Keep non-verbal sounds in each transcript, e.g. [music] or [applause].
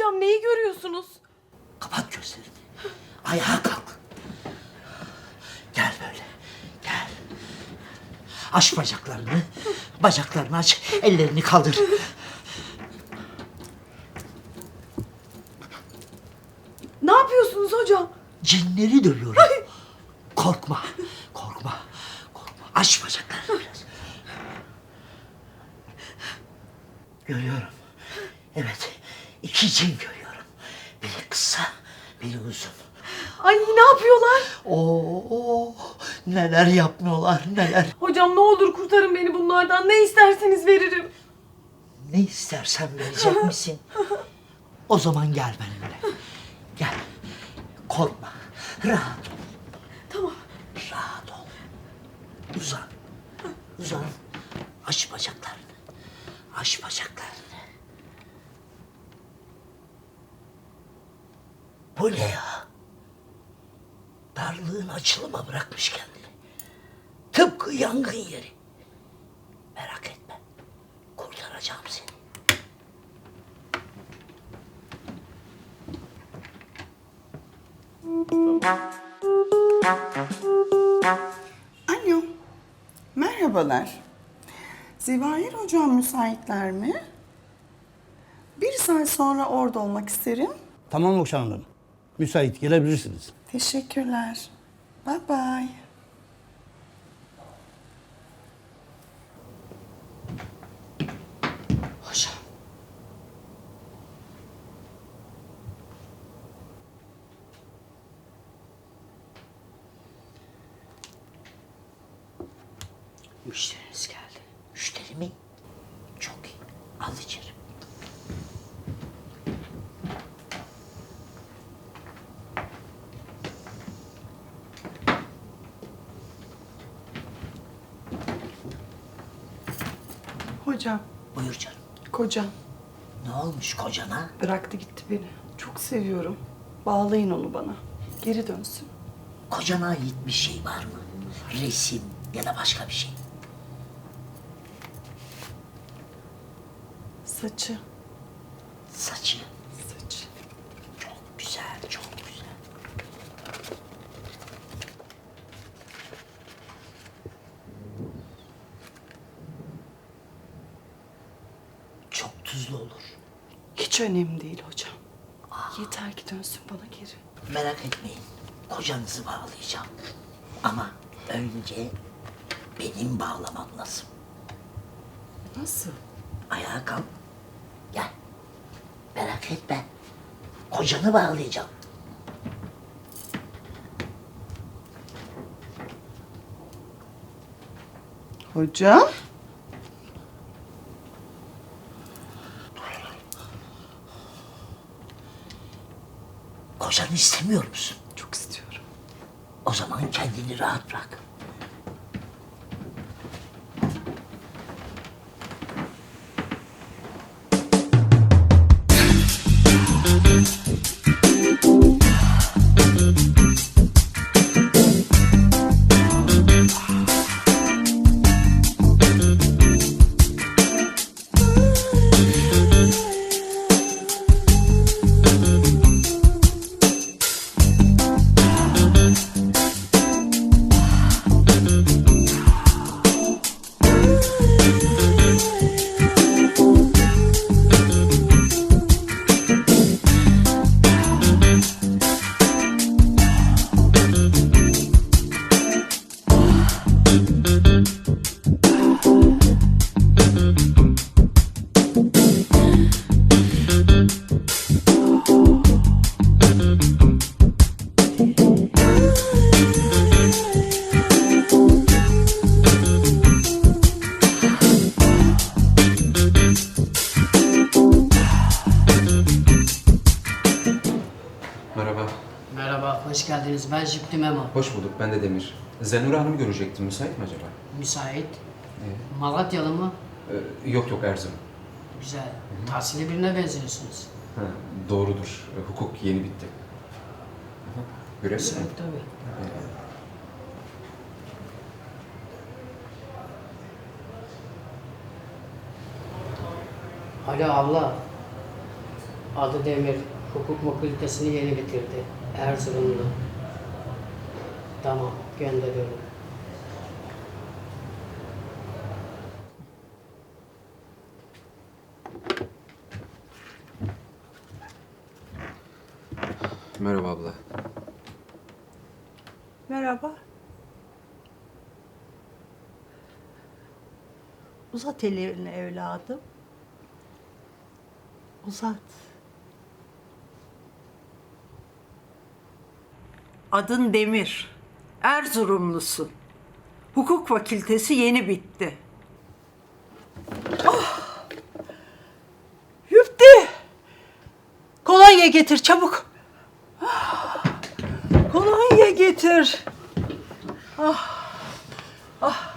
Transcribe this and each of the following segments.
hocam. Neyi görüyorsunuz? Kapat gözlerini. Ayağa kalk. Gel böyle. Gel. Aç bacaklarını. Bacaklarını aç. Ellerini kaldır. Ne yapıyorsunuz hocam? Cinleri dövüyorum. Korkma. Korkma. Korkma. Aç bacaklarını biraz. Görüyorum. Evet. iki cin görüyorum. Biri kısa, biri uzun. Ay ne yapıyorlar? Oo, neler yapmıyorlar neler. Hocam ne olur kurtarın beni bunlardan. Ne isterseniz veririm. Ne istersen verecek [laughs] misin? O zaman gel benimle. Gel. Korkma. Rahat ol. Tamam. Rahat ol. Uzan. Uzan. Aç bacaklarını. Aç bacaklarını. Bu ne ya? Darlığın açılıma bırakmış kendini. Tıpkı yangın yeri. Merak etme. Kurtaracağım seni. Alo, merhabalar. Zivahir hocam müsaitler mi? Bir saat sonra orada olmak isterim. Tamam Okşan Hanım. Müsait gelebilirsiniz. Teşekkürler. Bye bye. Hocam. Müşteriniz geldi. Müşteri mi? Çok iyi. Al içeri. Hocam, Buyur canım. kocam Ne olmuş kocana? bıraktı gitti beni. Çok seviyorum. Bağlayın onu bana. Geri dönsün. Kocana ait bir şey var mı? Resim ya da başka bir şey. Saçı. saçı. Çok güzel, çok güzel. Çok tuzlu olur. Hiç önemli değil hocam. Yeter ki dönsün bana geri. Merak etmeyin. Kocanızı bağlayacağım. Ama önce benim bağlamam lazım. Nasıl? Ayağa kalk. Gel. Merak etme. Kocanı bağlayacağım. Hocam? Kocanı istemiyor musun? Çok istiyorum. O zaman kendini rahat bırak. Hoş bulduk. Ben de Demir. Zenur Hanım'ı görecektim. Müsait mi acaba? Müsait. Malatyalı mı? Ee, yok yok Erzurum. Güzel. Tahsili birine benziyorsunuz. Ha, doğrudur. Ee, Hukuk yeni bitti. Aha, Görebilir Müsait miyim? tabii. Alo abla. Adı Demir. Hukuk fakültesini yeni bitirdi. Erzurumlu. Tamam gönderiyorum. Merhaba abla. Merhaba. Uzat ellerini evladım. Uzat. Adın Demir. Erzurumlusun. Hukuk fakültesi yeni bitti. Oh! Yüpti. Kolonya getir çabuk. Ah! Kolonya getir. Ah. Ah.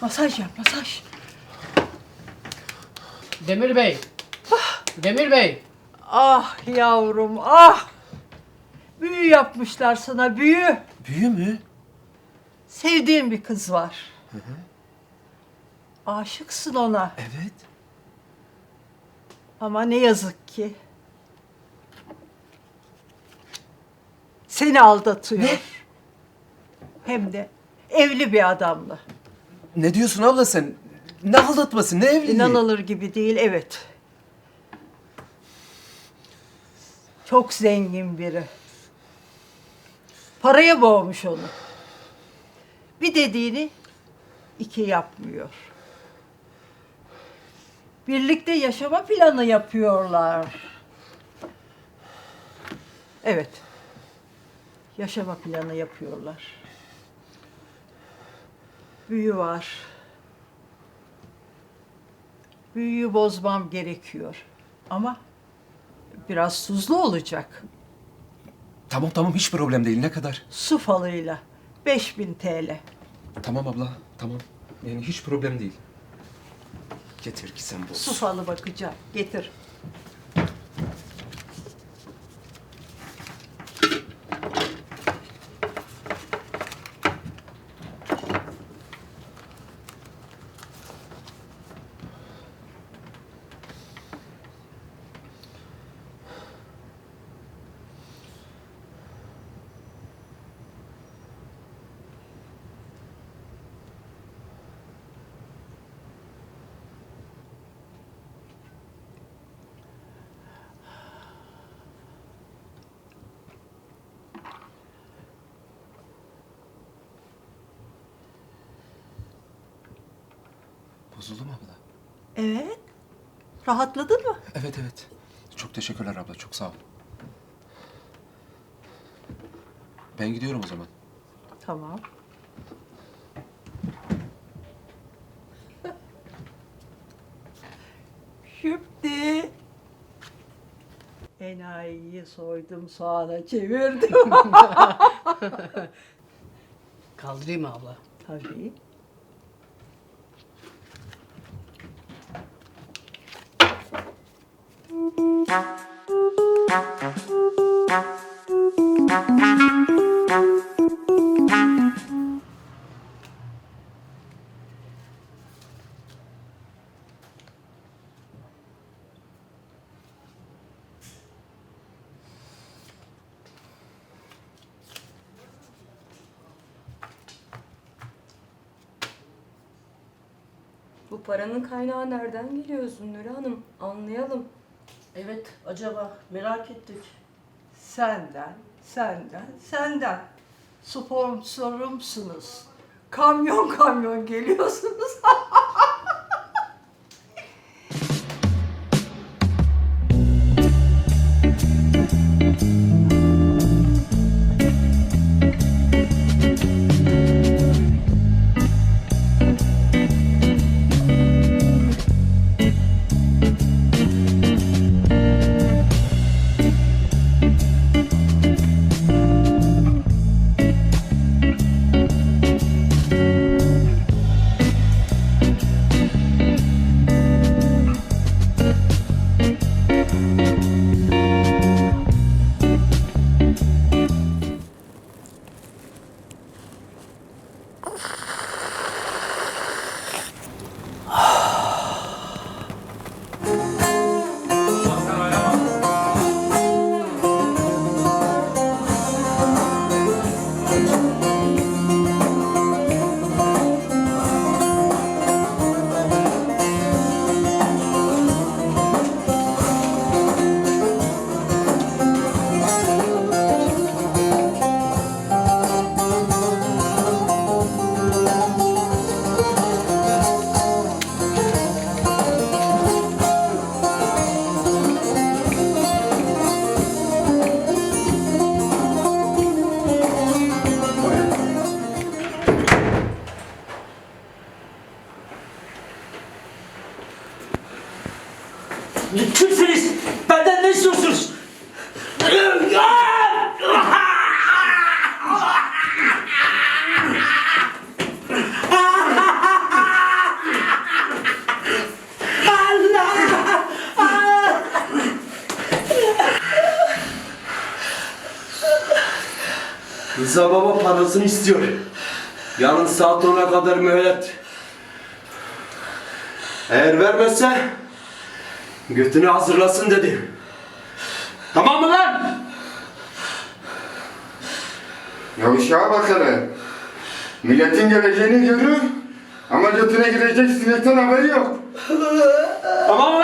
Masaj yap, masaj. Demir Bey. Demir Bey. Ah yavrum, ah. Büyü yapmışlar sana, büyü. Büyü mü? Sevdiğin bir kız var. Aşıksın ona Evet. ama ne yazık ki seni aldatıyor. Hem de evli bir adamla. Ne diyorsun abla sen? Ne aldatması, ne evliliği? İnanılır gibi değil, evet. Çok zengin biri. Paraya boğmuş onu. Bir dediğini iki yapmıyor. Birlikte yaşama planı yapıyorlar. Evet. Yaşama planı yapıyorlar. Büyü var. Büyüyü bozmam gerekiyor. Ama biraz tuzlu olacak. Tamam tamam hiç problem değil. Ne kadar? Su falıyla 5000 TL. Tamam abla, tamam. Yani hiç problem değil. Getir ki sen boz. Su falı bakacağım. Getir. Bozuldu mu abla? Evet. Rahatladın mı? Evet evet. Çok teşekkürler abla, çok sağ ol. Ben gidiyorum o zaman. Tamam. [laughs] Şüpti. Enayiyi soydum soğana çevirdim. [laughs] Kaldırayım mı abla? Tabii. Bu paranın kaynağı nereden geliyor Zünnüre Hanım? Anlayalım. Evet, acaba merak ettik. Senden, senden, senden. Sponsorumsunuz. Kamyon kamyon geliyorsunuz. [laughs] Kimsiniz? Benden ne istiyorsunuz? Rıza baba parasını istiyor. Yarın saat 10'a kadar mühlet. Eğer vermezse götünü hazırlasın dedi. Tamam mı lan? Ya uşağa bak hele. Milletin geleceğini görür ama götüne girecek sinekten haberi yok. Tamam mı